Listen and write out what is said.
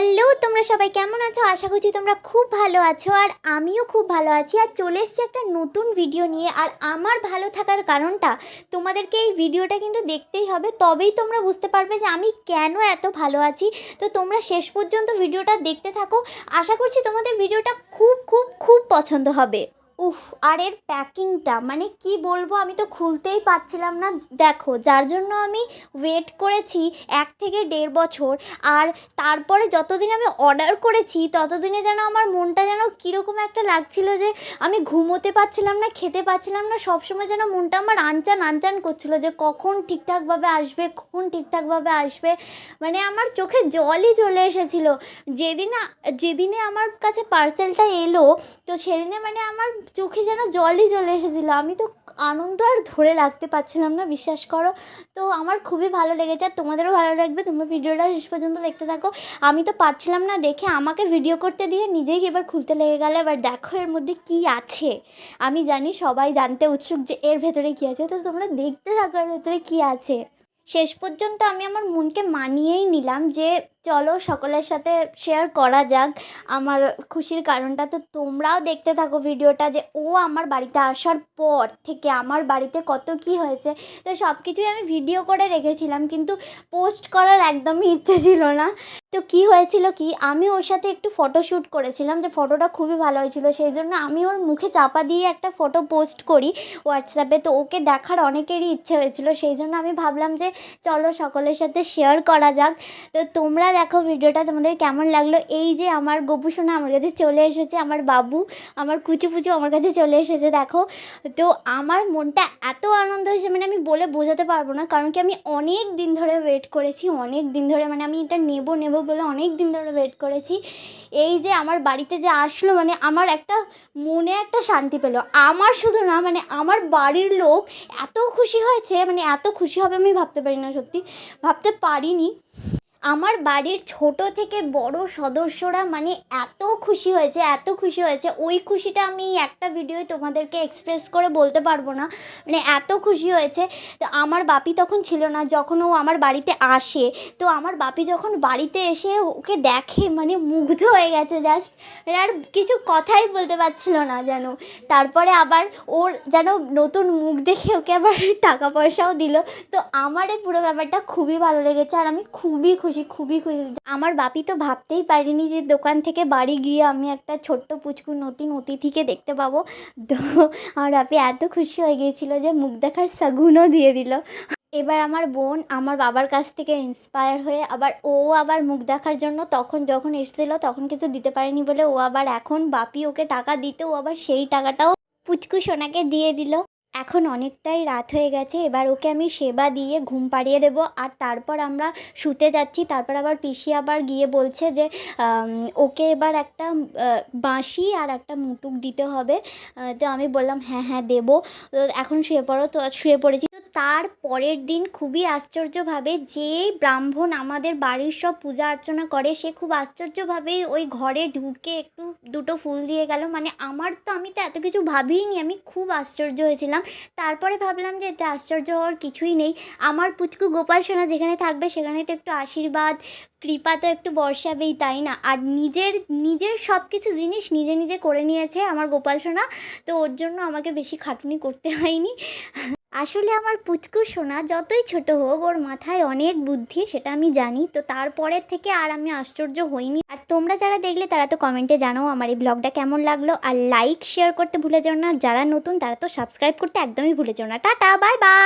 Hello, তোমরা সবাই কেমন আছো? আশা করছি তোমরা খুব ভালো আছো আর আমিও খুব ভালো আছি। আর চলে এসছি একটা নতুন ভিডিও নিয়ে। আর আমার ভালো থাকার কারণটা, তোমাদেরকে এই ভিডিওটা কিন্তু দেখতেই হবে। তবেই তোমরা বুঝতে পারবে যে আমি কেন এত ভালো আছি। তো তোমরা শেষ পর্যন্ত ভিডিওটা দেখতে থাকো। আশা করছি তোমাদের ভিডিওটা খুব খুব খুব পছন্দ হবে। উফ, আর এর প্যাকিংটা মানে কি বলব, আমি তো খুলতেই পাচ্ছিলাম না। দেখো, যার জন্য আমি ওয়েট করেছি এক থেকে দেড় বছর, আর তারপরে যতদিন আমি অর্ডার করেছি, ততদিনে যেন আমার মনটা যেন কীরকম একটা লাগছিল যে, আমি ঘুমোতে পারছিলাম না, খেতে পারছিলাম না, সবসময় যেন মনটা আমার আনচান আনচান করছিল যে, কখন ঠিকঠাকভাবে আসবে, কখন ঠিকঠাকভাবে আসবে। মানে আমার চোখে জলই চলে এসেছিল। যেদিন, যেদিনে আমার কাছে পার্সেলটা এলো, তো সেদিনে মানে আমার চোখে যেন জলই চলে এসেছিল। আমি তো আনন্দ আর ধরে রাখতে পারছিলাম না, বিশ্বাস করো। তো আমার খুবই ভালো লেগেছে আর তোমাদেরও ভালো লাগবে। তোমরা ভিডিওটা শেষ পর্যন্ত দেখতে থাকো। আমি তো পারছিলাম না দেখে আমাকে ভিডিও করতে দিয়ে নিজেই এবার খুলতে লেগে গেলে। এবার দেখো এর মধ্যে কি আছে। আমি জানি সবাই জানতে উৎসুক যে এর ভেতরে কী আছে। তো তোমরা দেখতে থাকো এর ভেতরে কী আছে। শেষ পর্যন্ত আমি আমার মনকে মানিয়েই নিলাম যে চলো সকলের সাথে শেয়ার করা যাক। আমার খুশির কারণটা তো তোমরাও দেখতে থাকো ভিডিওটা যে ও আমার বাড়িতে আসার পর থেকে আমার বাড়িতে কত কি হয়েছে। তো সব কিছুই আমি ভিডিও করে রেখেছিলাম কিন্তু পোস্ট করার একদমই ইচ্ছে ছিল না। তো কি হয়েছিল কি? আমি ওর সাথে একটু ফটোশ্যুট করেছিলাম যে ফটোটা খুবই ভালো হয়েছিল, সেই জন্য আমি ওর মুখে চাপা দিয়ে একটা ফটো পোস্ট করি হোয়াটসঅ্যাপে তো ওকে দেখার অনেকেরই ইচ্ছে হয়েছিল, সেই জন্য আমি ভাবলাম যে চলো সকলের সাথে শেয়ার করা যাক। তো তোমরা দেখো ভিডিওটা, তোমাদের কেমন লাগল? এই যে আমার গপু সোনা আমার কাছে চলে এসেছে, আমার বাবু, আমার কুচু পুচু আমার কাছে চলে এসেছে, দেখো। তো আমার মনটা এত আনন্দ হয়েছে মানে আমি বলে বোঝাতে পারব না, কারণ কি আমি অনেক দিন ধরে ওয়েট করেছি, অনেক দিন ধরে মানে আমি এটা নেব নেব বলে অনেক দিন ধরে ওয়েট করেছি। এই যে আমার বাড়িতে যে আসলো মানে আমার একটা মনে একটা শান্তি পেল। আমার শুধু না মানে আমার বাড়ির লোক এত খুশি হয়েছে মানে এত খুশি হবে আমি ভাবতে পারি না সত্যি, ভাবতে পারিনি। আমার বাড়ির ছোট থেকে বড় সদস্যরা মানে এত খুশি হয়েছে, এত খুশি হয়েছে। ওই খুশিটা আমি একটা ভিডিওয় তোমাদেরকে এক্সপ্রেস করে বলতে পারব না। মানে এত খুশি হয়েছে। তো আমার বাপি তখন ছিল না, যখন ও আমার বাড়িতে আসে, তো আমার বাপি যখন বাড়িতে এসে ওকে দেখে মানে মুগ্ধ হয়ে গেছে জাস্ট আর কিছু কথাই বলতে পারছিল না যেন। তারপরে আবার ওর যেন নতুন মুখ দেখে ওকে আবার টাকা পয়সাও দিল। তো আমার এই পুরো ব্যাপারটা খুবই ভালো লেগেছে। আর আমি খুবই খুশি খুবই খুশি। আমার বাপি তো ভাবতেই পারিনি যে দোকান থেকে বাড়ি গিয়ে আমি একটা ছোট্ট পুচকু নতুন অতিথিকে দেখতে পাবো। তো আমার বাপি এত খুশি হয়ে গিয়েছিল যে মুখ দেখার সাগুনও দিয়ে দিল। এবার আমার বোন আমার বাবার কাছ থেকে ইন্সপায়ার হয়ে আবার ও আবার মুখ দেখার জন্য তখন যখন এসেছিল তখন কিছু দিতে পারেনি বলে ও আবার এখন বাপি ওকে টাকা দিতে ও আবার সেই টাকাটাও পুচকু সোনাকে দিয়ে দিল। এখন অনেকটাই রাত হয়ে গেছে, এবার ওকে আমি সেবা দিয়ে ঘুম পাড়িয়ে দেব। আর তারপর আমরা শুতে যাচ্ছি। তারপর আবার পিসি আবার গিয়ে বলছে যে ওকে এবার একটা বাঁশি আর একটা মুটুক দিতে হবে। তো আমি বললাম হ্যাঁ হ্যাঁ দেবো। এখন শুয়ে পড়ো, তো শুয়ে পড়েছি। তার পরের দিন খুবই আশ্চর্যভাবে যে ব্রাহ্মণ আমাদের বাড়ির সব পূজা অর্চনা করে, সে খুব আশ্চর্যভাবেই ওই ঘরে ঢুকে একটু দুটো ফুল দিয়ে গেল। মানে আমার তো আমি তো এত কিছু ভাবিনি আমি খুব আশ্চর্য হয়েছিলাম। তারপরে ভাবলাম যে এতে আশ্চর্য হওয়ার কিছুই নেই। আমার পুচকু গোপাল সোনা যেখানে থাকবে, সেখানে তো একটু আশীর্বাদ, কৃপা তো একটু বর্ষাবেই, তাই না? আর নিজের নিজের সব কিছু জিনিস নিজে নিজে করে নিয়েছে আমার গোপাল সোনা। তো ওর জন্য আমাকে বেশি খাটুনি করতে হয়নি। আসলে আমার পুচকু সোনা যতই ছোট হোক, ওর মাথায় অনেক বুদ্ধি, সেটা আমি জানি। তো তারপরের থেকে আর আমি আশ্চর্য হইনি। আর তোমরা যারা দেখলে, তারা তো কমেন্টে জানাও আমার এই ব্লগটা কেমন লাগল। আর লাইক শেয়ার করতে ভুলে যাও না। যারা নতুন, তারা তো সাবস্ক্রাইব করতে একদমই ভুলে যাও না। Tata bye bye